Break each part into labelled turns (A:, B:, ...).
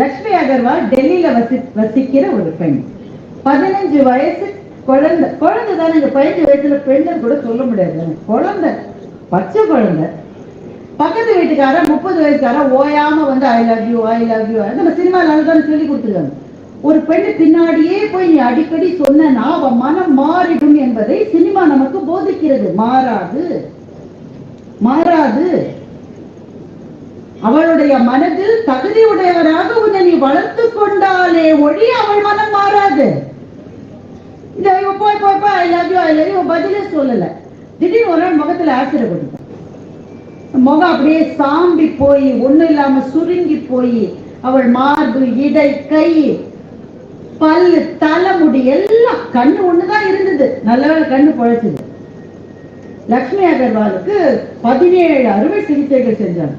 A: லட்சுமி அகர்வால் டெல்லியில வசி வசிக்கிற ஒரு பெண். பதினஞ்சு வயசு குழந்தை குழந்தை தானே இந்த பதினஞ்சு வயசுல பெண்ணு கூட சொல்ல முடியாது. குழந்தை பச்சை குழந்தை. பக்கத்து வீட்டுக்காரன் முப்பது வயசுக்காரன் ஓயாம வந்து I love you I love you நம்ம சினிமா தானே சொல்லி கொடுத்துருக்காங்க. ஒரு பெண்ணு பின்னாடியே போய் நீ அடிக்கடி சொன்னா அவன் மனம் மாறிடும் என்பதை சினிமா நமக்கு போதிக்கிறது. மாறாது. மாறாது. அவளுடைய மனதில் தகுதி உடையவராக உன்னை நீ வளர்த்து கொண்டாலே ஒழி அவள் மனம் மாறாது. போய் போய் போய் I love you I love you பதிலே சொல்லல. திடீர்னு ஒரு நாள் முகத்துல ஆசிரியர் கொடுத்தான் முகம் அப்படியே சாம்பி போய் ஒண்ணு இல்லாம சுருங்கி போய் அவள் மார்பு இடை கை பல்லு தலைமுடி எல்லாம் கண்ணு ஒண்ணுதான் இருந்தது. நல்லவேளை கண்ணு பழச்சுது லக்ஷ்மி அகர்வாலுக்கு பதினேழு அறுவை சிகிச்சைகள் செஞ்சாங்க.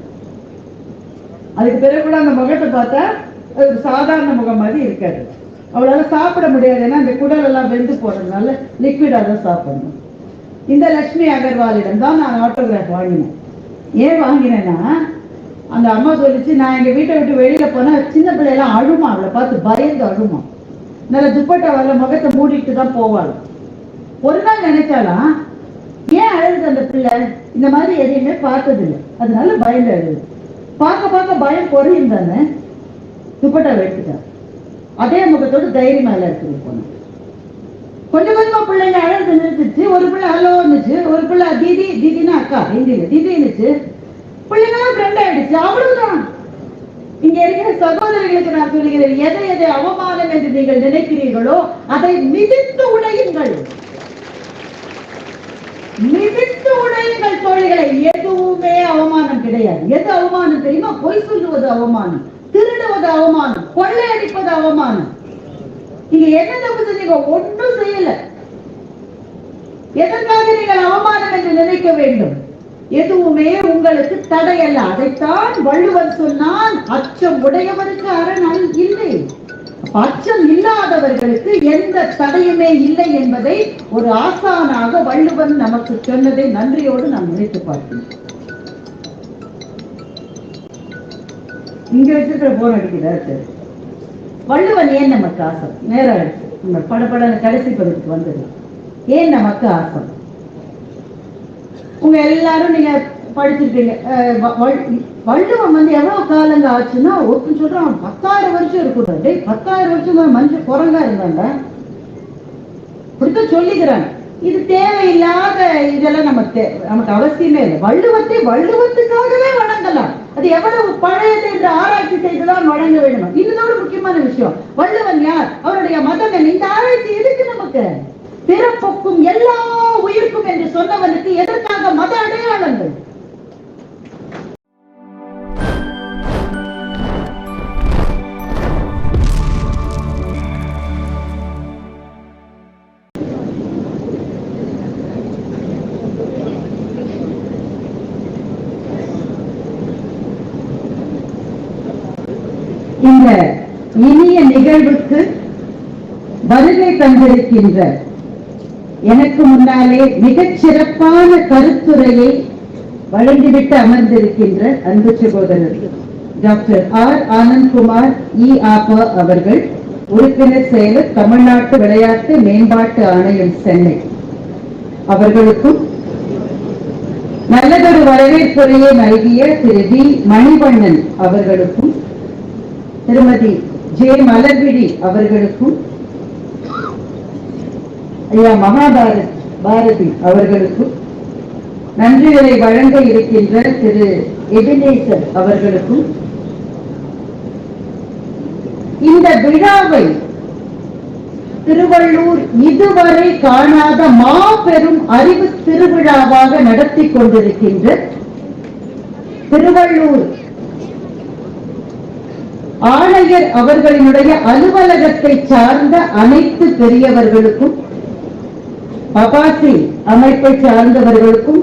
A: அதுக்கு பிறகு கூட அந்த முகத்தை பார்த்தா அது ஒரு சாதாரண முகம் மாதிரி இருக்காது. அவளால் சாப்பிட முடியாது. ஏன்னா அந்த குடல் எல்லாம் வெந்து போடுறதுனால லிக்விடாக தான் சாப்பிடணும். இந்த லக்ஷ்மி அகர்வாலிடம் தான் நான் ஆட்டோகிராஃப் வாங்கினேன். ஏன் வாங்கினேன்னா அந்த அம்மா சொல்லிச்சு நான் எங்கள் வீட்டை விட்டு வெளியில் போனால் சின்ன பிள்ளையெல்லாம் அழுமா அவளை பார்த்து பயந்து அழுமா. நல்ல துப்பட்டா வரல முகத்தை மூடிட்டு தான் போவாள். ஒரு நாள் நினைச்சாலாம் ஏன் அழுது அந்த பிள்ளை? இந்த மாதிரி எதையுமே பார்த்ததில்லை. அதனால பயந்து அழுது. பார்க்க பார்க்க பயம் குறையும் தானே? துப்பட்டா எடுத்துட்டா அதே முகத்தோடு தைரியமா எல்லாம் எடுத்துட்டு போனோம் கொஞ்சம் கொஞ்சமா பிள்ளைங்க அழகு நிறுத்துச்சு. ஒரு பிள்ளை ஹலோ இருந்துச்சு ஒரு பிள்ளை தீதி தீதினா அக்கா ஹிந்தியில தீதி இருந்துச்சு பிள்ளைங்களாம் ஃப்ரெண்ட் ஆயிடுச்சு. அவ்வளவுதான். இங்க இருக்கிற சகோதரிகளுக்கு நான் சொல்லுகிறேன் எதை எதை அவமானம் என்று நீங்கள் நினைக்கிறீர்களோ அதை மிதித்து உடையுங்கள். நிமித்து உடையுங்கள் தோழிகளை எதுவுமே அவமானம் கிடையாது. எது அவமானம் தெரியுமா? பொய் சொல்லுவது அவமானம் திருடுவது அவமானம் கொள்ளையடிப்பது அவமானம். நீங்க என்ன தப்பு செஞ்சீங்க? ஒன்றும் செய்யல. எதற்காக நீங்கள் அவமானம் என்று நினைக்க வேண்டும்? எதுவுமே உங்களுக்கு தடையல்ல. அதைத்தான் வள்ளுவர் சொன்னான் அச்சம் உடையவருக்கு அரண் இல்லை. அச்சம் இல்லாதவர்களுக்கு எந்த தடையுமே இல்லை என்பதை ஒரு ஆசானாக வள்ளுவன் நமக்கு சொன்னதை நன்றியோடு நாம் நினைத்து பார்க்கிறோம். இங்க வச்சிருக்கிற போன் அடிக்கிறார் வள்ளுவன் ஏன் நமக்கு ஆசம் நேரம் ஆயிடுச்சு நம்ம படப்பட கடைசி பகுதிக்கு வந்தது ஏன் நமக்கு ஆசம் உங்க எல்லாரும் நீங்க படிச்சிருக்கீங்க. அஹ் வள்ளுவம் வந்து எவ்வளவு காலங்க ஆச்சுன்னா ஒருத்தன் சொல்றான் பத்தாயிரம் வருஷம் இருக்கும் டேய் பத்தாயிரம் வருஷம் மனுஷன் குரங்கா இருந்தாங்க இப்படித்தான் சொல்லிக்கிறாங்க இது தேவையில்லாத இதெல்லாம் நம்ம தே- நமக்கு அவசியமே இல்லை. வள்ளுவத்தை வள்ளுவத்துக்காகவே வணங்கலாம். அது எவ்வளவு பழையது என்று ஆராய்ச்சி செய்துதான் வழங்க வேண்டும். இதுதான் ஒரு முக்கியமான விஷயம். வள்ளுவன் யார்? அவருடைய மதம் இந்த ஆராய்ச்சி இருக்கு நமக்கு? பிறப்புக்கும் எல்லா உயிருக்கும் என்று சொன்னவனுக்கு எதற்காக மத அடையாளங்கள்? இந்த இனிய நிகழ்வுக்கு வருகை தந்திருக்கின்ற எனக்கு முன்னாலே மிகச் சிறப்பான கருத்துரையை வழங்கிவிட்டு அமர்ந்திருக்கின்ற அன்பு சகோதரர் டாக்டர் ஆர் ஆனந்த்குமார் இ. ஆபா அவர்கள் உறுப்பினர் செயலர் தமிழ்நாட்டு விளையாட்டு மேம்பாட்டு ஆணையம் சென்னை. அவர்களுக்கும் நல்லதொரு வரவேற்புரையை நல்கிய திரு. வி. மணிவண்ணன் அவர்களுக்கும் திருமதி ஜே மலர்விழி அவர்களுக்கும் ஐயா மகாபாரத் பாரதி அவர்களுக்கும் நன்றிகளை வழங்க இருக்கின்ற திரு எபினேசர் அவர்களுக்கும் இந்த விழாவை திருவள்ளூர் இதுவரை காணாத மாபெரும் அறிவு திருவிழாவாக நடத்தி கொண்டிருக்கின்ற திருவள்ளூர் ஆணையர் அவர்களினுடைய அலுவலகத்தை சார்ந்த அனைத்து பெரியவர்களுக்கும் அபாசி அமைப்பை சார்ந்தவர்களுக்கும்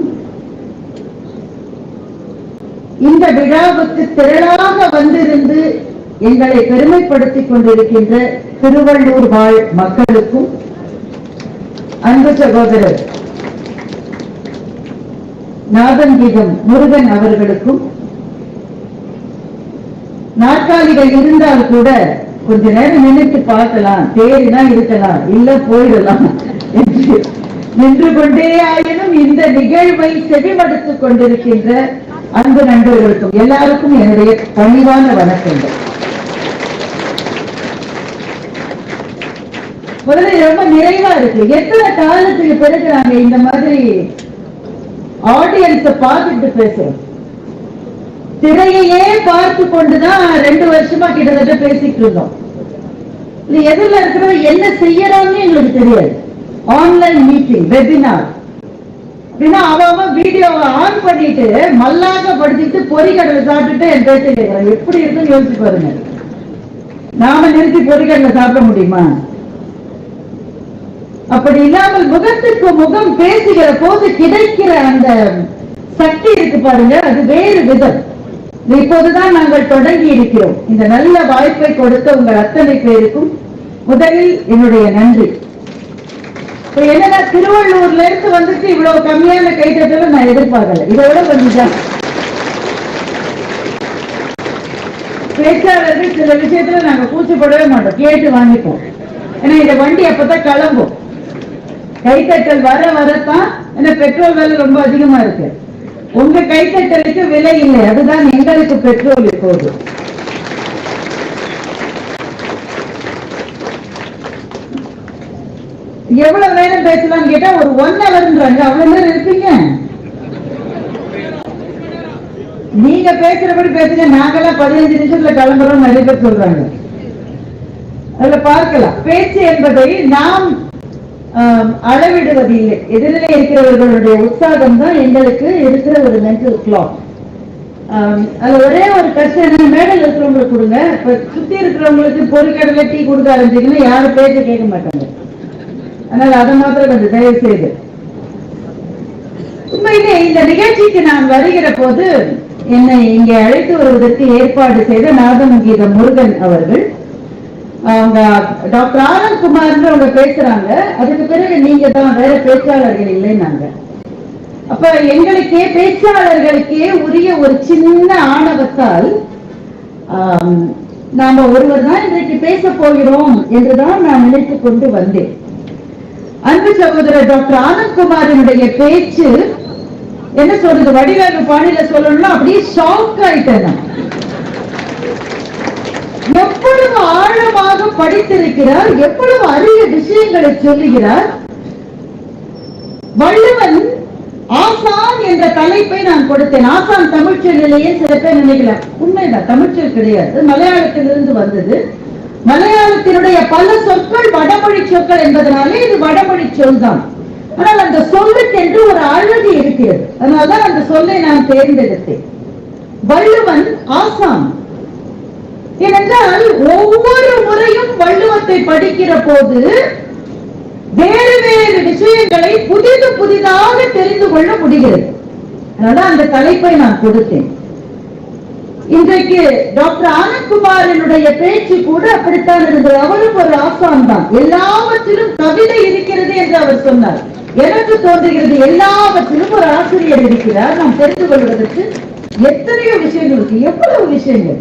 A: இந்த விழாவுக்கு திரளாக வந்திருந்து எங்களை பெருமைப்படுத்திக் கொண்டிருக்கின்ற திருவள்ளூர் வாழ் மக்களுக்கும் அன்பு சகோதரர் நாதங்கீதம் முருகன் அவர்களுக்கும் நாற்காலிகள் இருந்தால் கூட கொஞ்ச நேரம் நின்னுட்டு பார்க்கலாம். தேடினா இருக்கலாம். இல்ல போயிடலாம். என்று நின்று கொண்டே ஆயினும் இந்த நிகழ்வை செவிமடுத்துக் கொண்டிருக்கின்ற அன்பு நண்பர்களுக்கும் எல்லாருக்கும் என்னுடைய பணிவான வணக்கங்கள். முதல்ல ரொம்ப நிறைவா இருக்கு. எத்தனை காலத்துக்கு பிறகு நாங்க இந்த மாதிரி ஆடியன்ஸ பார்த்துட்டு பேசுறோம்? திரையையே பார்த்து கொண்டுதான் ரெண்டு வருஷமா கிட்டத்தட்ட பேசிட்டு இருந்தோம். இது எதிரில் இருக்கிறவங்க என்ன செய்யறாங்கன்னு எங்களுக்கு தெரியாது. ஆன்லைன் மீட்டிங் வெபினார் அப்படின்னா அவன் வீடியோவை ஆன் பண்ணிட்டு மல்லாக படிச்சுட்டு பொறிக்கடலை சாப்பிட்டுட்டு என் பேச்ச கேட்கிறான் எப்படி இருக்குன்னு யோசிச்சு பாருங்க. நாம நிறுத்தி பொறிக்கடலை சாப்பிட முடியுமா? அப்படி இல்லாமல் முகத்துக்கு முகம் பேசுகிற போது கிடைக்கிற அந்த சக்தி இருக்கு பாருங்க. அது வேறு விதம். இப்போதுதான் நாங்கள் தொடங்கி இருக்கிறோம். இந்த நல்ல வாய்ப்பை கொடுத்த உங்கள் அத்தனை பேருக்கும் முதலில் என்னுடைய நன்றி. இப்ப என்னன்னா திருவள்ளூர்ல இருந்து வந்துட்டு இவ்வளவு கம்மியான கைத்தட்டல நான் எதிர்பார்க்கல. இதோட விட கொஞ்சம் பேச்சாளர்கள் சில விஷயத்துல நாங்க கூச்சப்படவே மாட்டோம். கேட்டு வாங்கிப்போம். ஏன்னா இந்த வண்டி அப்பதான் கிளம்பும் கைத்தட்டல் வர வரத்தான் ஏன்னா பெட்ரோல் விலை ரொம்ப அதிகமா இருக்கு. உங்க கைத்தட்டலுக்கு விலை இல்லை. அதுதான் எங்களுக்கு பெட்ரோல் இப்போது. எவ்வளவு நேரம் பேசலாம் கேட்டா ஒரு ஒன் ஹவர்ன்றாங்க அவ்வளவு நேரம் இருப்பீங்க. நீங்க பேசுறபடி பேசுங்க. நாங்கெல்லாம் பதினஞ்சு நிமிஷத்துல கிளம்புறோம் நிறைய பேர் சொல்றாங்க. அதுல பார்க்கலாம். பேச்சு என்பதை நாம் ஆம், அளவிடுவது இல்லை இருக்கிறவர்களுடைய உற்சாகம் தான் எங்களுக்கு இருக்கிற ஒரு மென்டல் கிளாக் அது ஒரே ஒரு கஷ்டம் என்ன இருக்கிறவங்களுக்கு கொடுங்க. இப்ப சுத்தி இருக்கிறவங்களுக்கு பொறுக்கடலை டீ கொடுக்க ஆரம்பிச்சீங்கன்னா யாரும் பேச கேட்க மாட்டாங்க. அதனால அதை மாத்திரம் கொஞ்சம் தயவு செய்து. உண்மையிலே இந்த நிகழ்ச்சிக்கு நான் வருகிற போது என்னை இங்கே அழைத்து வருவதற்கு ஏற்பாடு செய்த நாதமங்கீத முருகன் அவர்கள் அவங்க டாக்டர் ஆனந்த் குமார்னு அவங்க பேசுறாங்க. அதுக்கு பிறகு நீங்க தான் வேற பேச்சாளர்கள் இல்லைன்னாங்க. அப்ப எங்களுக்கே பேச்சாளர்களுக்கே உரிய ஒரு சின்ன ஆணவத்தால் நாம ஒருவர் தான் இன்றைக்கு பேச போகிறோம் என்றுதான் நான் நினைத்து கொண்டு வந்தேன். அன்பு சகோதரர் டாக்டர் ஆனந்த் குமாரினுடைய பேச்சு என்ன சொல்றது? வடிவேலு பாணியில சொல்லணும்னா அப்படியே ஷாக் ஆயிட்டேன் எவ்வளவு ஆழமாக படித்திருக்கிறார் எவ்வளவு அரிய விஷயங்களை சொல்லுகிறார்? வள்ளுவன் ஆசான் என்ற தலைப்பை நான் கொடுத்தேன். ஆசான் தமிழ்ச்சொல்லிலேயே சில பேர் நினைக்கல உண்மைதான் தமிழ்ச்சொல் கிடையாது. மலையாளத்திலிருந்து வந்தது. மலையாளத்தினுடைய பல சொற்கள் வடமொழி சொற்கள் என்பதனாலே இது வடமொழி சொல் தான் ஆனால் அந்த சொல்லுக்கென்று ஒரு அழகு இருக்கிறது. அதனால்தான் அந்த சொல்லை நான் தேர்ந்தெடுத்தேன். வள்ளுவன் ஆசான். ஏனென்றால் ஒவ்வொரு முறையும் வள்ளுவத்தை படிக்கிற போது வேறு வேறு விஷயங்களை புதிது புதிதாக தெரிந்து கொள்ள முடிகிறது. அதனால அந்த தலைப்பை நான் கொடுத்தேன். இன்றைக்கு டாக்டர் ஆனந்த்குமாரினுடைய பேச்சு கூட அப்படித்தான் இருந்தது. அவரும் ஒரு ஆசான் தான் எல்லாவற்றிலும் கவிதை இருக்கிறது என்று அவர் சொன்னார். எனக்கு தோன்றுகிறது எல்லாவற்றிலும் ஒரு ஆசிரியர் இருக்கிறார். நாம் தெரிந்து கொள்வதற்கு எத்தனையோ விஷயங்கள் இருக்கு எவ்வளவு விஷயங்கள்.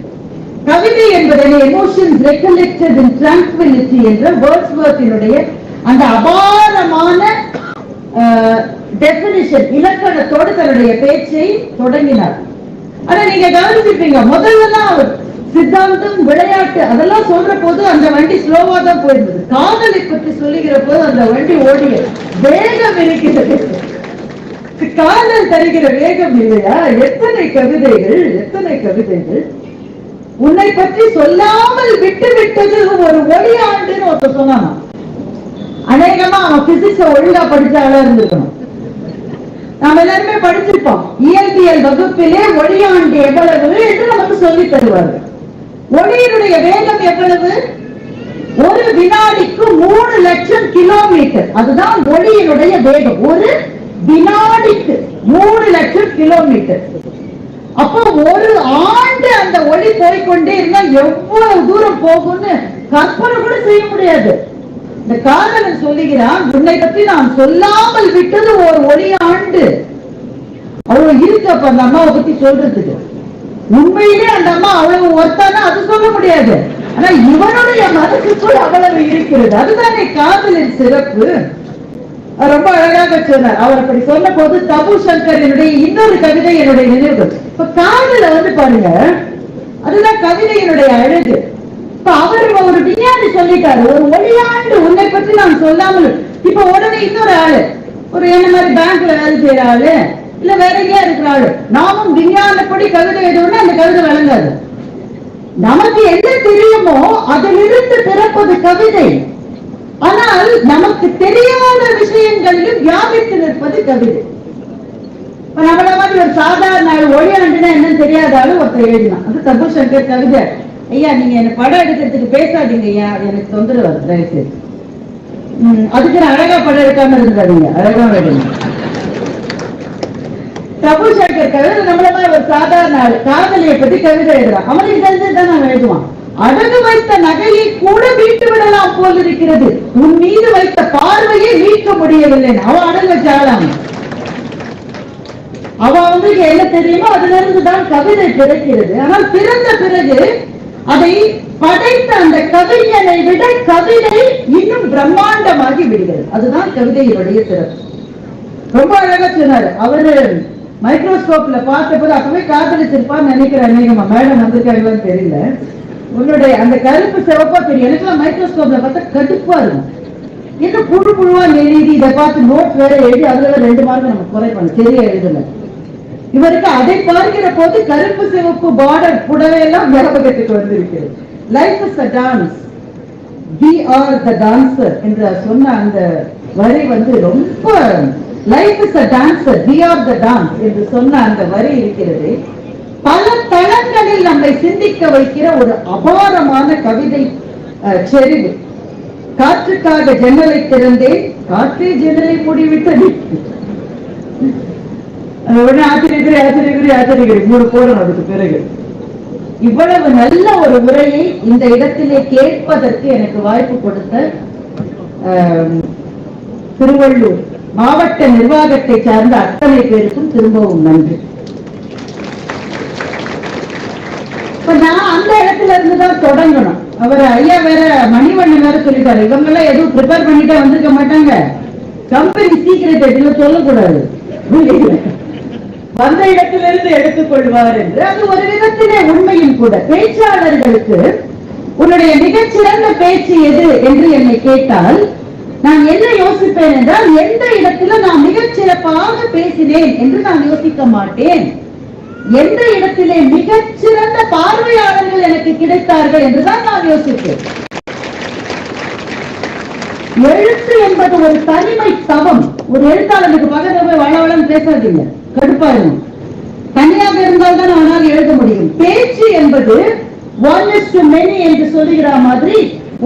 A: கவிதை என்பதை எமோஷன் ரெக்கலெக்டட் இன் டிரான்ஸ்பிலிட்டி என்ற வேர்ட்ஸ்வர்த்தினுடைய அந்த அபாரமான டெபினிஷன் இலக்கணத்தோடு தன்னுடைய பேச்சை தொடங்கினார். ஆனா நீங்க கவனிச்சிருப்பீங்க முதல்ல அவர் சித்தாந்தம் விளையாட்டு அதெல்லாம் சொல்ற போது அந்த வண்டி ஸ்லோவா தான் போயிருந்தது. காதலை பற்றி சொல்லுகிற போது அந்த வண்டி ஓடிய வேகம் இருக்கிறது. காதல் தருகிற வேகம் இல்லையா? எத்தனை கவிதைகள் எத்தனை கவிதைகள்? உன்னை பற்றி சொல்லாமல் விட்டு விட்டது ஒரு ஒளி ஆண்டுன்னு ஒருத்தர் சொன்னானா அநேகமா அவன் பிசிக்ஸ ஒழுங்கா படிச்ச இருந்திருக்கணும். நாம எல்லாருமே படிச்சிருப்போம். இயற்பியல் வகுப்பிலே ஒளியாண்டு எவ்வளவு என்று நமக்கு சொல்லி தருவார்கள். ஒளியினுடைய வேகம் எவ்வளவு? ஒரு வினாடிக்கு மூணு லட்சம் கிலோமீட்டர் அதுதான் ஒளியினுடைய வேகம். ஒரு வினாடிக்கு மூணு லட்சம் கிலோமீட்டர் அப்போ ஒரு ஆண்டு அந்த ஒளி போய்கொண்டே இருந்தா எவ்வளவு தூரம் போகும்னு கற்பனை கூட செய்ய முடியாது. இந்த காதலன் சொல்லுகிறான் உன்னை பற்றி நான் சொல்லாமல் விட்டது ஒரு ஒளி ஆண்டு. அவ்வளவு இருக்கு அப்ப அந்த அம்மாவை பத்தி சொல்றதுக்கு. உண்மையிலே அந்த அம்மா அவ்வளவு ஒருத்தானா அது சொல்ல முடியாது. ஆனா இவனுடைய மனசுக்குள் அவ்வளவு இருக்கிறது. அதுதானே காதலின் சிறப்பு. ரொம்ப அழகாக சொன்னார் அவர் அப்படி சொன்ன போது தபு சங்கரனுடைய இன்னொரு கவிதை என்னுடைய நினைவு இப்ப காதல வந்து பாருங்க அதுதான் கவிதையினுடைய அழகு. இப்ப அவர் ஒரு விஞ்ஞானி சொல்லிட்டாரு ஒரு ஒளியாண்டு உன்னை பற்றி நான் சொல்லாமல் இப்ப உடனே இன்னொரு ஆளு ஒரு என்ன மாதிரி பேங்க்ல வேலை செய்யற ஆளு இல்ல வேற எங்கேயா இருக்கிற ஆளு நாமும் விஞ்ஞானப்படி கவிதை எழுதணும்னா அந்த கவிதை விளங்காது. நமக்கு என்ன தெரியுமோ அதிலிருந்து பிறப்பது கவிதை. ஆனால் நமக்கு தெரியாத விஷயங்களிலும் வியாபித்து நிற்பது கவிதை இப்ப நம்மள மாதிரி ஒரு சாதாரண ஆள் ஒளியாண்டுனா என்னன்னு தெரியாத ஆளு ஒருத்தர் எழுதினான். அது தபு சங்கர் கவிதை. ஐயா நீங்க என்ன படம் எடுக்கிறதுக்கு பேசாதீங்க ஐயா. எனக்கு தொந்தரவு வருது தயவுசெய்து. உம், அதுக்கு நான் அழகா படம் எடுக்காம இருந்தாருங்க அழகா வேணும். பிரபு சங்கர் கவிதை நம்மள மாதிரி ஒரு சாதாரண ஆள். காதலியை பத்தி கவிதை எழுதுறான். அவனுக்கு தெரிஞ்சதுதான் நான் எழுதுவான். அழகு வைத்த நகையை கூட மீட்டு விடலாம் போல் இருக்கிறது உன் மீது வைத்த பார்வையை மீட்க முடியவில்லை. அவ அடல் வச்ச அவ வந்து என்ன தெரியுமோ? அதுல இருந்து தான் கவிதை பிறக்கிறது. ஆனால் பிறந்த பிறகு அதை படைத்த அந்த கவிஞனை விட கவிதை இன்னும் பிரம்மாண்டமாகி விடுகிறது. அதுதான் கவிதையினுடைய சிறப்பு. ரொம்ப அழகா சொன்னாரு. அவரு மைக்ரோஸ்கோப்ல பார்த்த போது அப்பவே காதலிச்சிருப்பான்னு நினைக்கிறேன். அநேகமா. மேடம் வந்திருக்காங்களான்னு தெரியல. உன்னுடைய அந்த கருப்பு சிவப்பா தெரியும் எனக்குலாம் மைக்ரோஸ்கோப்ல பார்த்தா கடுப்பா இருக்கும். இன்னும் புழு புழுவா எழுதி இதை பார்த்து நோட் வேற எழுதி அதுல ரெண்டு மார்க் நம்ம குறை பண்ண சரியா எழுதல இவருக்கு அதை பார்க்கிற போது கருப்பு சிவப்பு பார்டர் புடவை எல்லாம் ஞாபகத்துக்கு வந்திருக்கு. Life is a dance we are the dancer என்று சொன்ன அந்த வரி வந்து ரொம்ப life is a dancer we are the dance என்று சொன்ன அந்த வரி இருக்கிறது. பல தளங்களில் நம்மை சிந்திக்க வைக்கிற ஒரு அபாரமான கவிதை செறிவு. காற்றுக்காக ஜன்னலை திறந்தேன் காற்றே ஜன்னலை மூடிவிட்டது. உடனே ஆச்சரியக்குறி ஆச்சரியக்குறி ஆச்சரியக்குறி. மூணு போடும் அதுக்கு பிறகு. இவ்வளவு நல்ல ஒரு உரையை இந்த இடத்திலே கேட்பதற்கு எனக்கு வாய்ப்பு கொடுத்த திருவள்ளூர் மாவட்ட நிர்வாகத்தை சார்ந்த அத்தனை பேருக்கும் திரும்பவும் நன்றி. இப்ப நான் அந்த இடத்துல இருந்து தான் தொடங்கணும். அவர் ஐயா வேற மணிமணி வேற சொல்லிட்டாரு. இவங்க எல்லாம் எதுவும் ப்ரிப்பேர் பண்ணிட்டே வந்திருக்க மாட்டாங்க. கம்பெனி சீக்கிரத்தை இதுல சொல்லக்கூடாது. வந்த இடத்திலிருந்து எடுத்துக்கொள்வார் என்று அது ஒரு விதத்திலே உண்மையும் கூட. பேச்சாளர்களுக்கு உன்னுடைய மிகச்சிறந்த பேச்சு எது என்று என்னை கேட்டால் நான் என்ன யோசிப்பேன் என்றால் எந்த இடத்துல நான் மிகச்சிறப்பாக பேசினேன் என்று நான் யோசிக்க மாட்டேன். எந்த இடத்திலே மிகச்சிறந்த பார்வையாளர்கள் எனக்கு கிடைத்தார்கள் என்றுதான் நான் யோசித்தேன். எழுத்து என்பது ஒரு தனிமை தவம். ஒரு எழுத்தாளனுக்கு பக்கத்துல போய் வளவளன்னு பேசாதீங்க. கடுப்பா தனியாக இருந்தால் தான் அவனால் எழுத முடியும். பேச்சு என்பது ஒன் இஸ் டு மெனி என்று சொல்லுகிற மாதிரி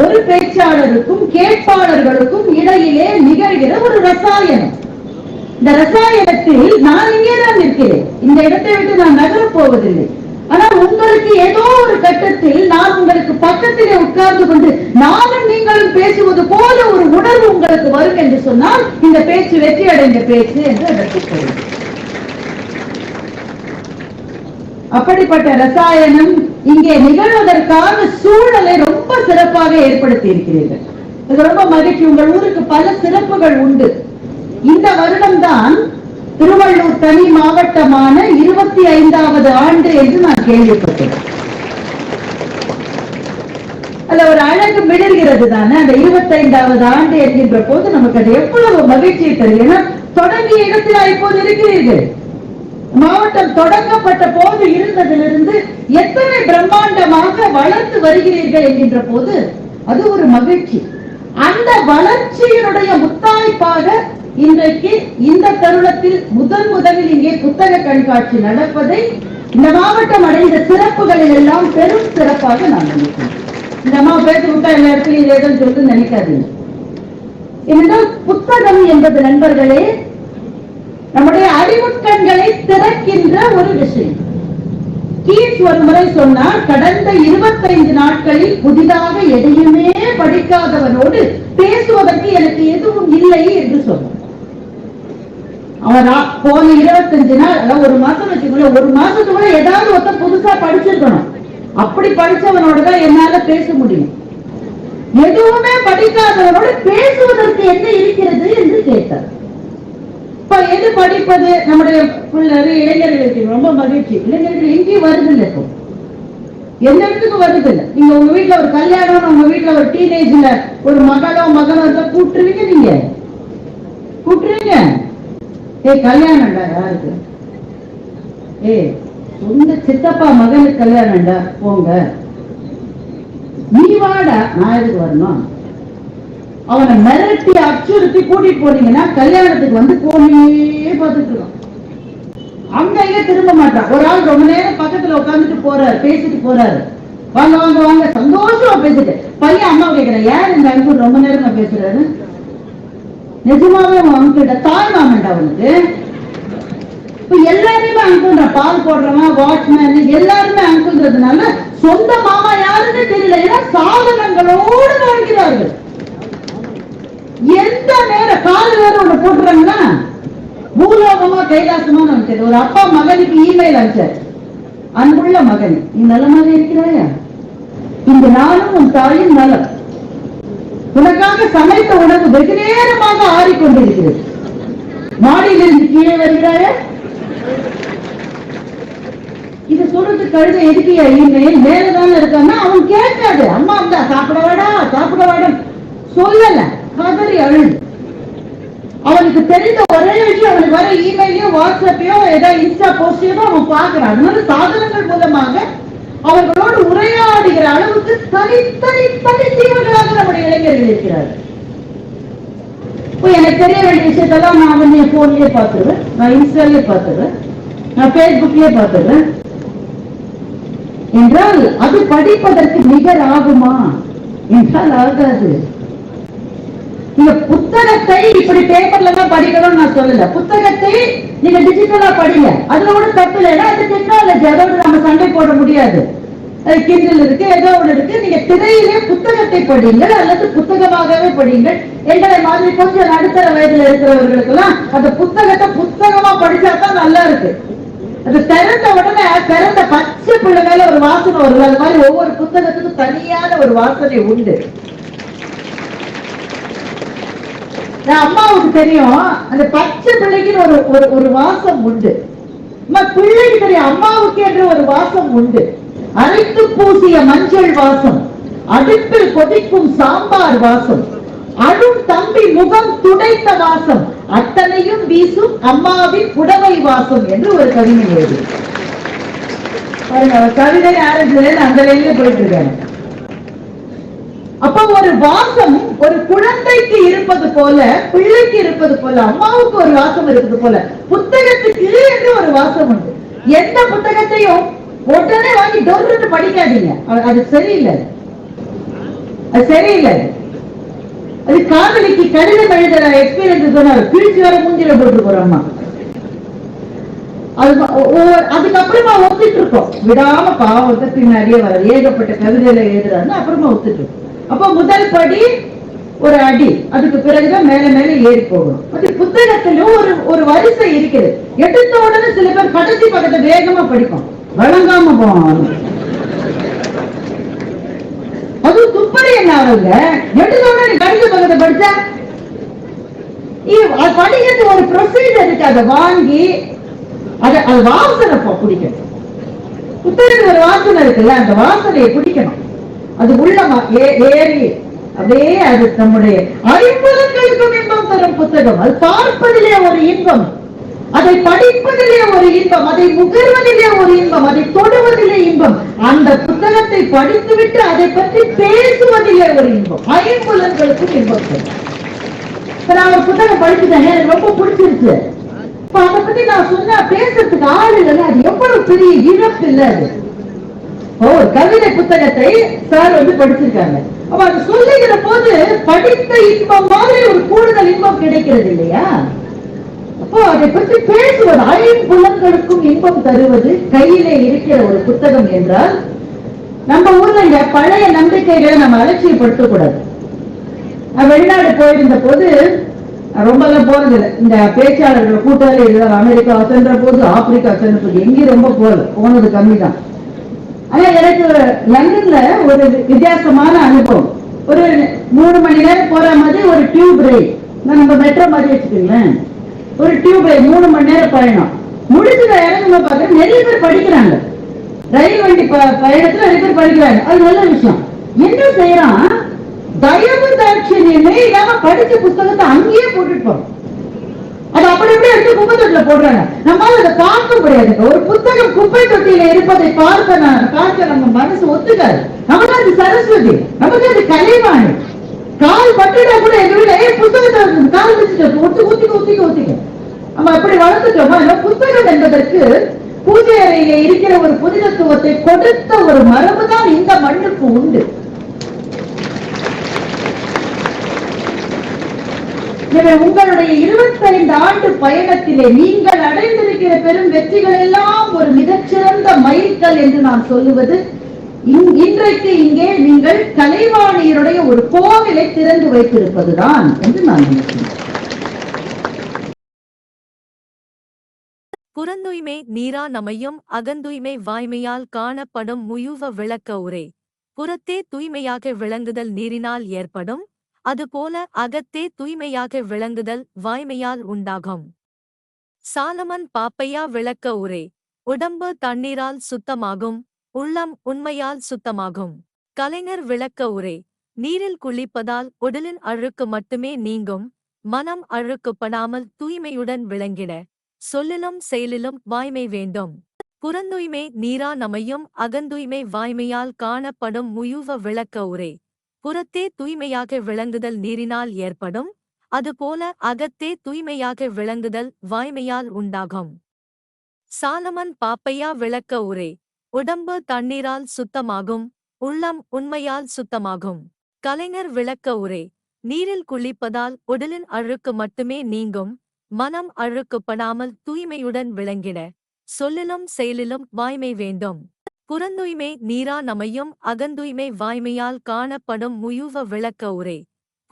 A: ஒரு பேச்சாளருக்கும் கேட்பாளர்களுக்கும் இடையிலே நிகழ்கிற ஒரு ரசாயனம். இந்த ரசாயனத்தில் நான் இங்கே தான் இருக்கிறேன். இந்த இடத்தை விட்டு நான் நகரப் போவதில்லை. ஆனால் உங்களுக்கு ஏதோ ஒரு கட்டத்தில் நான் உங்களுக்கு பக்கத்திலே உட்கார்ந்து கொண்டு நானும் நீங்களும் பேசுவது போல ஒரு உணர்வு உங்களுக்கு வரும் என்று சொன்னால் இந்த பேச்சு வெற்றி அடைந்த பேச்சு என்று அதற்கு அப்படிப்பட்ட ரசாயனம் இங்கே நிகழ்வதற்கான சூழலை ரொம்ப சிறப்பாக ஏற்படுத்தி இருக்கிறீர்கள். இது ரொம்ப மகிழ்ச்சி. உங்கள் ஊருக்கு பல சிறப்புகள் உண்டு. இந்த வருடம்தான் திருவள்ளூர் தனி மாவட்டமான இருபத்தி ஐந்தாவது ஆண்டு என்று நான் கேள்விப்பட்டேன். அதுல ஒரு அழகு மிளர்கிறது தானே அந்த இருபத்தைந்தாவது ஆண்டு என்கின்ற போது நமக்கு அது எவ்வளவு மகிழ்ச்சியை தரும் ஏன்னா தொடங்கிய இடத்தில் இப்போது இருக்கிறீர்கள். மாவட்டம் தொடங்கப்பட்ட போது இருந்ததிலிருந்து எத்தனை பிரம்மாண்டமாக வளர்ந்து வருகிறீர்கள் என்கின்ற போது அது ஒரு மகிழ்ச்சி. அந்த வளர்ச்சியினுடைய முத்தாய்ப்பாக இன்றைக்கு இந்த தருணத்தில் முதன் முதலில் இங்கே புத்தக கண்காட்சி நடப்பதை இந்த மாவட்டம் அடைந்த சிறப்புகளில் எல்லாம் பெரும் சிறப்பாக நான் நினைக்கிறேன். இந்த அம்மா பேசி விட்டா எல்லா இடத்துலையும் இதேதான் சொல்லி நினைக்காதீங்க. ஏனென்றால் புத்தகம் என்பது நண்பர்களே நம்முடைய அறிவுக்கண்களை திறக்கின்ற ஒரு விஷயம். கீட்ஸ் ஒரு முறை சொன்னார் கடந்த இருபத்தைந்து நாட்களில் புதிதாக எதையுமே படிக்காதவனோடு பேசுவதற்கு எனக்கு எதுவும் இல்லை என்று சொன்னார். அவன் போன இருபத்தஞ்சு நாள் அதாவது ஒரு மாசம் வச்சுக்கோங்க ஒரு மாசத்துக்குள்ள ஏதாவது ஒருத்த புதுசா படிச்சிருக்கணும். அப்படி படிச்சவனோட தான் என்னால பேச முடியும். எதுவுமே படிக்காதவனோட பேசுவதற்கு என்ன இருக்கிறது என்று கேட்டார். இப்ப எது படிப்பது? நம்முடைய பிள்ளைகள் இளைஞர்களுக்கு ரொம்ப மகிழ்ச்சி. இளைஞர்கள் எங்கேயும் வருது இல்லை இப்போ. எந்த இடத்துக்கும் வருது இல்லை நீங்க உங்க வீட்டுல ஒரு கல்யாணம் உங்க வீட்டுல ஒரு டீனேஜ்ல ஒரு மகளோ மகனோ இருந்தா கூப்பிட்டுருவீங்க நீங்க? கூட்டுருவீங்க? ஏய் கல்யாணம்டா யாருக்கு ஏய் சொந்த சித்தப்பா மகனுக்கு கல்யாணம்டா போங்க. நீ வாடா நான் எதுக்கு வரணும்? அவனை மிரட்டி அச்சுறுத்தி கூட்டிட்டு போனீங்கன்னா கல்யாணத்துக்கு வந்து போனே பார்த்துட்டு இருக்கான் அங்க இங்க திரும்ப மாட்டான். ஒரு ஆள் ரொம்ப நேரம் பக்கத்துல உட்கார்ந்துட்டு போறாரு பேசிட்டு போறாரு. வாங்க வாங்க வாங்க. சந்தோஷமா பேசிட்டு. பையன் அம்மா கேட்கிறேன் யார் இந்த அன்பு? ரொம்ப நான் பேசுறாரு? நிஜமாவே அவன் அங்கிட்ட தாய் மாமன்டா அவனுக்கு இப்ப எல்லாருமே அங்குன்ற பால் போடுறவன் வாட்ச்மேன் எல்லாருமே அங்குன்றதுனால சொந்த மாமா யாருன்னு தெரியல. ஏன்னா சாதனங்களோடு வாழ்கிறார்கள். எந்த நேரம் கால வேற ஒண்ணு போட்டுறாங்கன்னா பூலோகமா கைலாசமா நமக்கு ஒரு அப்பா மகனுக்கு இமெயில் அனுப்பிச்சார். அன்புள்ள மகன் நீ நலமாக இருக்கிறாயா? இந்த நாளும் உன் தாயும் நலம். உனக்காக சமைத்த உணவு வெகு நேரமாக ஆறிக்கொண்டிருக்கிறது. மாடியிலிருந்து கீழே வருகிறாய? இது சொல்றது கழுத எதுக்கியா? இமெயில் மேலதான இருக்கான்னா அவன் கேட்காது. அம்மா அந்த சாப்பிட வேடா சாப்பிட வேடம் சொல்லல. கதறி அழுது. அவனுக்கு தெரிந்த ஒரே விஷயம் அவனுக்கு வர இமெயிலையோ வாட்ஸ்அப்பையோ ஏதாவது இன்ஸ்டா போஸ்டையோ அவன் பார்க்கறான். அதனால சாதனங்கள் மூலமாக அவர்களோடு உரையாடுகிற அளவுக்கு தனித்தனி தனித்தீவர்களாக நம்முடைய இளைஞர்கள் இருக்கிறார்கள். இப்போ எனக்கு தெரிய வேண்டிய விஷயத்தெல்லாம் நான் வந்து என் போன்லயே பார்த்துருவேன். நான் இன்ஸ்டாலே பார்த்துருவேன். நான் பேஸ்புக்லயே பார்த்துருவேன். என்றால் அது படிப்பதற்கு நிகர் ஆகுமா என்றால் ஆகாது. நீங்க புத்தகத்தை இப்படி பேப்பர்ல தான் படிக்கணும்னு நான் சொல்லல. புத்தகத்தை நீங்க டிஜிட்டலா படிங்க. அதுல கூட தப்பு இல்லைன்னா அது டெக்னாலஜி அதோட நம்ம சண்டை போட முடியாது. கிண்டல் இருக்கு ஏதோ ஒண்ணு இருக்கு. நீங்க திரையிலே புத்தகத்தை படியுங்கள் அல்லது புத்தகமாகவே படியுங்கள். எங்களை மாதிரி கொஞ்சம் நடுத்தர வயதுல இருக்கிறவர்களுக்கு எல்லாம் அந்த புத்தகத்தை புத்தகமா படிச்சா தான் நல்லா இருக்கு. அது திறந்த உடனே திறந்த பச்சை பிள்ளை மேல ஒரு வாசனை வருது. அது மாதிரி ஒவ்வொரு புத்தகத்துக்கும் தனியான ஒரு வாசனை உண்டு. அம்மாவுக்கு தெரியும் அந்த பச்சை பிள்ளைக்குன்னு ஒரு ஒரு ஒரு வாசம் உண்டு. பிள்ளைக்கு தெரியும் அம்மாவுக்கு என்று ஒரு வாசம் உண்டு. அரைத்து பூசிய மஞ்சள் வாசம் அடுப்பில் கொதிக்கும் சாம்பார் வாசம் அழும் தம்பி முகம் துடைத்த வாசம் அத்தனையும் வீசும் அம்மாவின் புடவை வாசம் என்று ஒரு கவிதை எழுது. கவிதை ஆரம்பிச்சதுல அந்த லைன்ல போயிட்டு இருக்காங்க அப்ப ஒரு வாசம் ஒரு குழந்தைக்கு இருப்பது போல பிள்ளைக்கு இருப்பது போல அம்மாவுக்கு ஒரு வாசம் இருப்பது போல புத்தகத்துக்கு என்று ஒரு வாசம் உண்டு. எந்த புத்தகத்தையும் உடனே வாங்கி டொர்னு படிக்காதீங்க. அது- அது சரியில்லை. அது சரியில்லை. அது காதலிக்கு கடிதம் எழுதுற எக்ஸ்பீரியன்ஸ் சொன்னாரு. கிழிச்சு வர மூஞ்சில போட்டு போறோம்மா அது ஒ- அதுக்கப்புறமா ஒத்துட்டு இருக்கோம். விடாம பாவத்தை பின்னாடியே வர ஏகப்பட்ட கவிதையில எழுதுறாருன்னு அப்புறமா ஒத்துட்டு இருக்கோம். அப்ப முதல் படி ஒரு அடி. அதுக்கு பிறகுதான் மேல மேல ஏறி போகணும். அது புத்தகத்திலும் ஒரு ஒரு வரிசை இருக்குது. எடுத்த உடனே சில பேர் கடைசி பக்கத்தை வேகமா படிப்போம். வழங்காம போவான் அது துப்படி என்ன அவங்க எடுத்தோட உடனே பக்கத்தை படிச்சா? படிக்கிறது ஒரு ப்ரொசீஜர் இருக்கு. அதை வாங்கி அதை அது வாசனை பிடிக்கணும் புத்தகத்துக்கு ஒரு வாசனை இருக்குல்ல அந்த வாசனையை பிடிக்கணும் அது உள்ள ஏ- ஏறி அப்படியே அது நம்முடைய ஐம்பதுகளுக்கும் இன்பம் தரும் புத்தகம். அது பார்ப்பதிலே ஒரு இன்பம். அதை படிப்பதிலே ஒரு இன்பம் அதை முகர்வதிலே ஒரு இன்பம் அதை தொடுவதிலே இன்பம். அந்த புத்தகத்தை படித்துவிட்டு அதை பற்றி பேசுவதிலே ஒரு இன்பம். ஐம்புலன்களுக்கும் இன்பம் நான் ஒரு புத்தகம் படிச்சுட்டேன் எனக்கு ரொம்ப பிடிச்சிருச்சு. இப்ப அதை பத்தி நான் சொன்னா பேசுறதுக்கு ஆள் இல்லைன்னா அது எவ்வளவு பெரிய இழப்பு இல்ல அது. ஓ கவிதை புத்தகத்தை சார் வந்து படிச்சிருக்காங்க. அப்ப அது சொல்லுகிற போது படித்த இன்பம் மாதிரி ஒரு கூடுதல் இன்பம் கிடைக்கிறது இல்லையா? அதை பற்றி பேசுவது ஐம்புலன்களுக்கும் இன்பம் தருவது கையிலே இருக்கிற ஒரு புத்தகம் என்றால் நம்ம ஊர்ல இந்த பழைய நம்பிக்கைகளை நம்ம அலட்சியப்படுத்த கூடாது வெளிநாடு போயிருந்த போது ரொம்ப போறது இல்லை இந்த பேச்சாளர்கள் கூட்டாளி இதுதான் அமெரிக்கா சென்ற போது ஆப்பிரிக்கா சென்ற போது எங்கேயும் ரொம்ப போகல. போனது கம்மி தான் ஆனா எனக்கு லண்டன்ல ஒரு வித்தியாசமான அனுபவம். ஒரு மூணு மணி நேரம் போற மாதிரி ஒரு டியூப் ரயில். நம்ம மெட்ரோ மாதிரி வச்சுக்கோங்களேன். ஒரு டியூப் மூணு மணி நேரம் பயணம். முடிச்சுல இறங்குங்க பார்த்தா நிறைய பேர் படிக்கிறாங்க. ரயில் வண்டி பயணத்துல நிறைய பேர் படிக்கிறாங்க. அது நல்ல விஷயம். என்ன செய்யறான்? தயவு தாட்சியமே இல்லாம படிச்ச புஸ்தகத்தை அங்கேயே போட்டுட்டு போறோம் அது அப்படி அப்படியே எடுத்து குப்பை தொட்டில போடுறாங்க. நம்மளால அதை பார்க்க முடியாது. ஒரு புத்தகம் குப்பை தொட்டியில இருப்பதை பார்க்க பார்க்க நம்ம மனசு ஒத்துக்காது. நமக்கு அது சரஸ்வதி. நமக்கு அது கலைவாணி. கால் பட்டுட்டா கூட எங்க வீட்டுல ஏய் புத்தகத்தை கால் வச்சுட்டு ஒத்து ஊத்திக்க ஊத்திக்க ஊத்திக்க நம்ம அப்படி வளர்த்துட்டோமா? இல்ல புத்தகம் என்பதற்கு பூஜை அறையில இருக்கிற ஒரு புதினத்துவத்தை கொடுத்த ஒரு மரபு தான் இந்த மண்ணுக்கு உண்டு. எனவே உங்களுடைய 25 ஆண்டு பயணத்திலே நீங்கள் அடைந்திருக்கிற பெரும் வெற்றிகள் எல்லாம் ஒரு மிகச்சிறந்த மைல்கல் என்று நான் சொல்லுவது. இன்றைக்கு இங்கே நீங்கள் கலைவாணியருடைய ஒரு கோவிலை திறந்து வைத்திருப்பதுதான் என்று நான் நினைக்கிறேன்.
B: புறந்தூய்மை நீரா நமையும் அகந்தூய்மை வாய்மையால் காணப்படும் முயுவ விளக்க உரை. புறத்தே தூய்மையாக விளங்குதல் நீரினால் ஏற்படும் அதுபோல அகத்தே தூய்மையாக விளங்குதல் வாய்மையால் உண்டாகும். சாலமன் பாப்பையா விளக்க உரை. உடம்பு தண்ணீரால் சுத்தமாகும் உள்ளம் உண்மையால் சுத்தமாகும். கலைஞர் விளக்க உரை. நீரில் குளிப்பதால் உடலின் அழுக்கு மட்டுமே நீங்கும். மனம் அழுக்குப்படாமல் தூய்மையுடன் விளங்கிட. சொல்லிலும் செயலிலும் வாய்மை வேண்டும். புறந்தூய்மை நீரா நமையும் அகந்தூய்மை வாய்மையால் காணப்படும் முயுவ விளக்க உரை. புறத்தே தூய்மையாக விளங்குதல் நீரினால் ஏற்படும். அதுபோல அகத்தே தூய்மையாக விளங்குதல் வாய்மையால் உண்டாகும். சாலமன் பாப்பையா விளக்க உரை. உடம்பு தண்ணீரால் சுத்தமாகும் உள்ளம் உண்மையால் சுத்தமாகும். கலைஞர் விளக்க உரை நீரில் குளிப்பதால் உடலின் அழுக்கு மட்டுமே நீங்கும் மனம் அழுக்குப்படாமல் தூய்மையுடன் விளங்கிட. சொல்லிலும் செயலிலும் வாய்மை வேண்டும். புறந்தூய்மை நீரா நமையும் அகந்தூய்மை வாய்மையால் காணப்படும் முயுவ விளக்க உரை.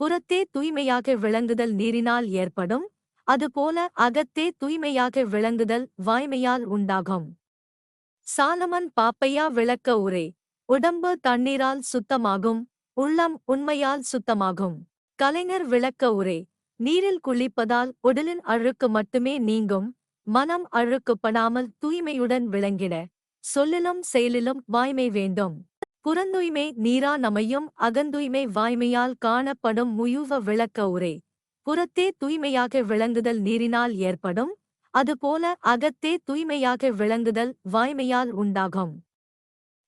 B: புறத்தே தூய்மையாக விளங்குதல் நீரினால் ஏற்படும் அதுபோல அகத்தே தூய்மையாக விளங்குதல் வாய்மையால் உண்டாகும். சாலமன் பாப்பையா விளக்க உரை. உடம்பு தண்ணீரால் சுத்தமாகும் உள்ளம் உண்மையால் சுத்தமாகும். கலைஞர் விளக்க உரை. நீரில் குளிப்பதால் உடலின் அழுக்கு மட்டுமே நீங்கும் மனம் அழுக்குப்படாமல் தூய்மையுடன் விளங்கிட. சொல்லிலும் செயலிலும் வாய்மை வேண்டும். புறந்தூய்மை நீரா நமையும் அகந்தூய்மை வாய்மையால் காணப்படும் முயுவ விளக்க உரை. புறத்தே தூய்மையாக விளங்குதல் நீரினால் ஏற்படும் அதுபோல அகத்தே தூய்மையாக விளங்குதல் வாய்மையால் உண்டாகும்.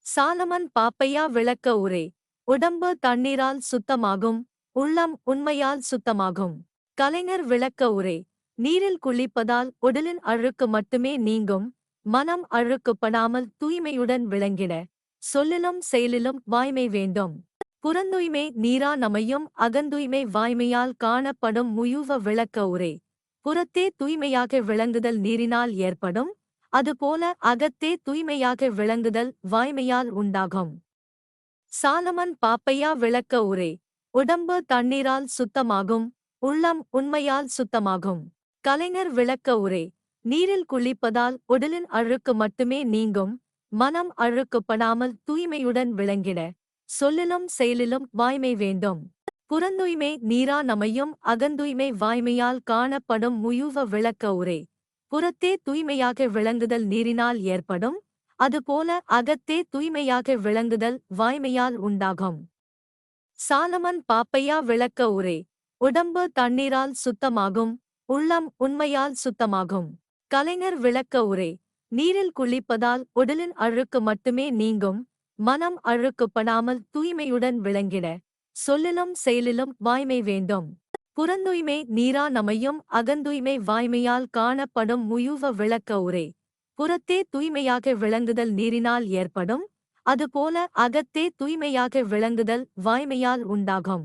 B: சாலமன் பாப்பையா விளக்க உரை உடம்பு தண்ணீரால் சுத்தமாகும் உள்ளம் உண்மையால் சுத்தமாகும். கலைஞர் விளக்க உரை நீரில் குளிப்பதால் உடலின் அழுக்கு மட்டுமே நீங்கும் மனம் அழுக்குப்படாமல் தூய்மையுடன் விளங்கிட சொல்லிலும் செயலிலும் வாய்மை வேண்டும். புறந்தூய்மை நீரா நமையும் அகந்தூய்மை வாய்மையால் காணப்படும் முயுவ விளக்க உரை புறத்தே தூய்மையாக விளங்குதல் நீரினால் ஏற்படும் அதுபோல அகத்தே தூய்மையாக விளங்குதல் வாய்மையால் உண்டாகும். சாலமன் பாப்பையா விளக்க உரை உடம்பு தண்ணீரால் சுத்தமாகும் உள்ளம் உண்மையால் சுத்தமாகும். கலைஞர் விளக்க உரை நீரில் குளிப்பதால் உடலின் அழுக்கு மட்டுமே நீங்கும் மனம் அழுக்குப்படாமல் தூய்மையுடன் விளங்கிட சொல்லிலும் செயலிலும் வாய்மை வேண்டும். புறந்துய்மை நீரா நமையும் வாய்மையால் காணப்படும் முயுவ விளக்க உரை புறத்தே தூய்மையாக விளங்குதல் நீரினால் ஏற்படும். அதுபோல அகத்தே தூய்மையாக விளங்குதல் வாய்மையால் உண்டாகும். சாலமன் பாப்பையா விளக்க உரை உடம்பு தண்ணீரால் சுத்தமாகும். உள்ளம் உண்மையால் சுத்தமாகும். கலைஞர் விளக்க உரை நீரில் குளிப்பதால் உடலின் அழுக்கு மட்டுமே நீங்கும். மனம் அழுக்குப்படாமல் தூய்மையுடன் விளங்கிட. சொல்லிலும் செயலிலும் வாய்மை வேண்டும். புறந்தூய்மை நீரா நமையும் அகந்தூய்மை வாய்மையால் காணப்படும் முயுவ விளக்க உரை. புறத்தே தூய்மையாக விளங்குதல் நீரினால் ஏற்படும். அதுபோல அகத்தே தூய்மையாக விளங்குதல் வாய்மையால் உண்டாகும்.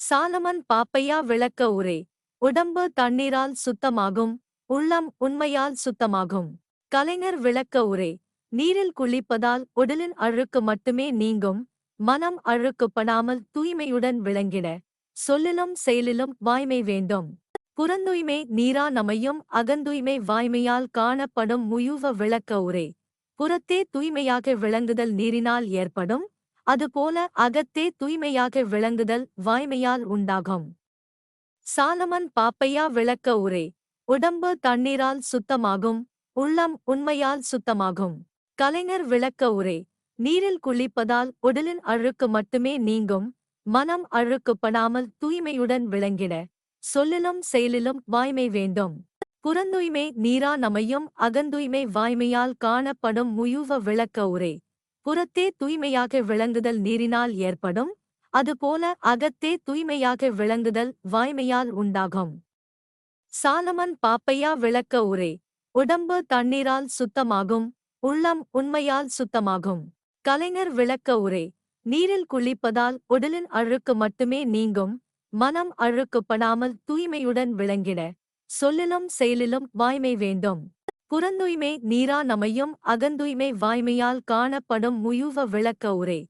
B: சாலமன் பாப்பையா விளக்க உரை. உடம்பு தண்ணீரால் சுத்தமாகும். உள்ளம் உண்மையால் சுத்தமாகும். கலைஞர் விளக்க உரை. நீரில் குளிப்பதால் உடலின் அழுக்கு மட்டுமே நீங்கும். மனம் அழுக்குப்படாமல் தூய்மையுடன் விளங்கிட. சொல்லிலும் செயலிலும் வாய்மை வேண்டும். புறந்தூய்மை நீரா நமையும் அகந்தூய்மை வாய்மையால் காணப்படும் முயுவ விளக்க உரை. புறத்தே தூய்மையாக விளங்குதல் நீரினால் ஏற்படும். அதுபோல அகத்தே தூய்மையாக விளங்குதல் வாய்மையால் உண்டாகும். சாலமன் பாப்பையா விளக்க உரை. உடம்பு தண்ணீரால் சுத்தமாகும். உள்ளம் உண்மையால் சுத்தமாகும். கலைஞர் விளக்க உரை. நீரில் குளிப்பதால் உடலின் அழுக்கு மட்டுமே நீங்கும் மனம் அழுக்குப்படாமல் தூய்மையுடன் விளங்கிட சொல்லிலும் செயலிலும் வாய்மை வேண்டும். புறந்தூய்மை நீரா நமையும் அகந்தூய்மை வாய்மையால் காணப்படும் முயுவ விளக்க உரை புறத்தே தூய்மையாக விளங்குதல் நீரினால் ஏற்படும் அதுபோல அகத்தே தூய்மையாக விளங்குதல் வாய்மையால் உண்டாகும். சாலமன் பாப்பையா விளக்க உரை உடம்பு தண்ணீரால் சுத்தமாகும் உள்ளம் உண்மையால் சுத்தமாகும். கலைஞர் விளக்க உரை. நீரில் குளிப்பதால் உடலின் அழுக்கு மட்டுமே நீங்கும் மனம் அழுக்குப்படாமல் தூய்மையுடன் விளங்கிட. சொல்லிலும் செயலிலும் வாய்மை வேண்டும். புறந்தூய்மை நீரா நமையும் அகந்தூய்மை வாய்மையால் காணப்படும் முயுவ விளக்க உரை.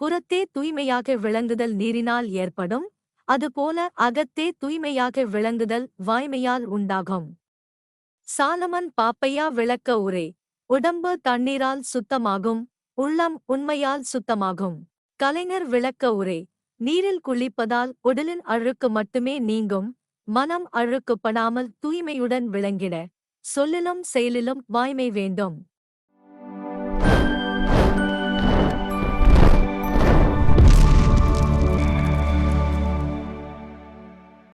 B: புறத்தே தூய்மையாக விளங்குதல் நீரினால் ஏற்படும் அதுபோல அகத்தே தூய்மையாக விளங்குதல் வாய்மையால் உண்டாகும். சாலமன் பாப்பையா விளக்க உரை. உடம்பு தண்ணீரால் சுத்தமாகும் உள்ளம் உண்மையால் சுத்தமாகும். கலைஞர் விளக்க உரை நீரில் குளிப்பதால் உடலின் அழுக்கு மட்டுமே நீங்கும் மனம் அழுக்குப்படாமல் தூய்மையுடன் விளங்கிட. சொல்லிலும் செயலிலும் வாய்மை வேண்டும்.